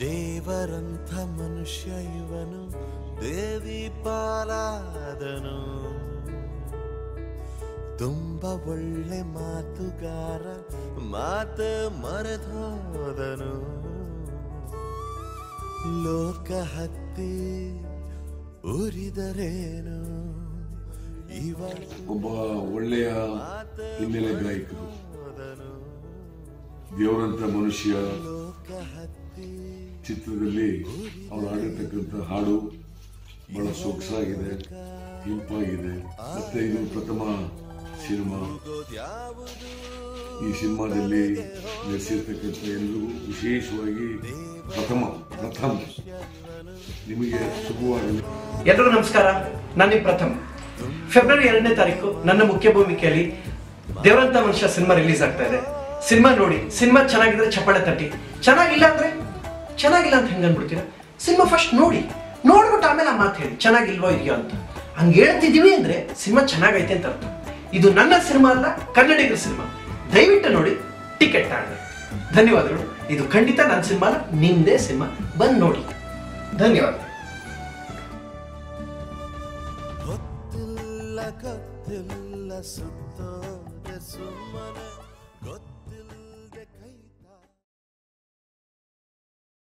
ದೇವರಂಥ ಮನುಷ್ಯ ಇವನು, ದೇವಿ ಪಾಲಾದನು. ತುಂಬ ಒಳ್ಳೆ ಮಾತುಗಾರ, ಮಾತ ಮರೆತೋದನು. ಲೋಕ ಹತ್ತಿ ಉರಿದರೇನು? ಒಬ್ಬ ಒಳ್ಳೆಯ ಹಿನ್ನೆಲೆ ಗಾಯಕರು ದೇವರಂತ ಮನುಷ್ಯ ಚಿತ್ರದಲ್ಲಿ ಅವಳು ಆಡಿರ್ತಕ್ಕಂಥ ಹಾಡು ಬಹಳ ಸೊಗಸಾಗಿದೆ, ಇಂಪಾಗಿದೆ. ಮತ್ತೆ ಇದು ಪ್ರಥಮ ಸಿನಿಮಾ. ಈ ಸಿನಿಮಾದಲ್ಲಿ ನಡೆಸಿರ್ತಕ್ಕಂಥ ಎಲ್ಲರೂ ವಿಶೇಷವಾಗಿ ಪ್ರಥಮ ಪ್ರಥಮ. ನಿಮಗೆ ಶುಭವಾಗಲಿ. ಎಲ್ಲರೂ ನಮಸ್ಕಾರ. ನಾನು ಪ್ರಥಮ. ಫೆಬ್ರವರಿ ಎರಡನೇ ತಾರೀಕು ನನ್ನ ಮುಖ್ಯ ಭೂಮಿಕೆಯಲ್ಲಿ ದೇವರಂತ ಮನುಷ್ಯ ಸಿನಿಮಾ ರಿಲೀಸ್ ಆಗ್ತಾ ಇದೆ. ಸಿನಿಮಾ ನೋಡಿ, ಸಿನಿಮಾ ಚೆನ್ನಾಗಿದ್ರೆ ಚಪ್ಪಾಳೆ ತಟ್ಟಿ. ಚೆನ್ನಾಗಿಲ್ಲ ಅಂದ್ರೆ? ಚೆನ್ನಾಗಿಲ್ಲ ಅಂತ ಹೆಂಗ್ ಅನ್ಬಿಡ್ತೀರಾ? ಸಿನಿಮಾ ಫಸ್ಟ್ ನೋಡಿ. ನೋಡ್ಬಿಟ್ಟು ಆಮೇಲೆ ಆ ಮಾತು ಹೇಳಿ. ಚೆನ್ನಾಗಿಲ್ವೋ ಇದೆಯೋ ಅಂತ. ಹಂಗೆ ಹೇಳ್ತಿದ್ದೀವಿ ಅಂದ್ರೆ ಸಿನಿಮಾ ಚೆನ್ನಾಗೈತೆ ಅಂತ ಅರ್ಥ. ಇದು ನನ್ನ ಸಿನಿಮಾ ಅಲ್ಲ, ಕನ್ನಡಿಗರ ಸಿನಿಮಾ. ದಯವಿಟ್ಟು ನೋಡಿ, ಟಿಕೆಟ್ ತಗೊಂಡ್ರೆ ಧನ್ಯವಾದಗಳು. ಇದು ಖಂಡಿತ ನನ್ನ ಸಿನಿಮಾ ಅಲ್ಲ, ನಿಮ್ದೇ ಸಿನಿಮಾ. ಬಂದು ನೋಡಿ. ಧನ್ಯವಾದ. ಸುತ್ತೋದೆ ಸುಮ್ಮನೆ.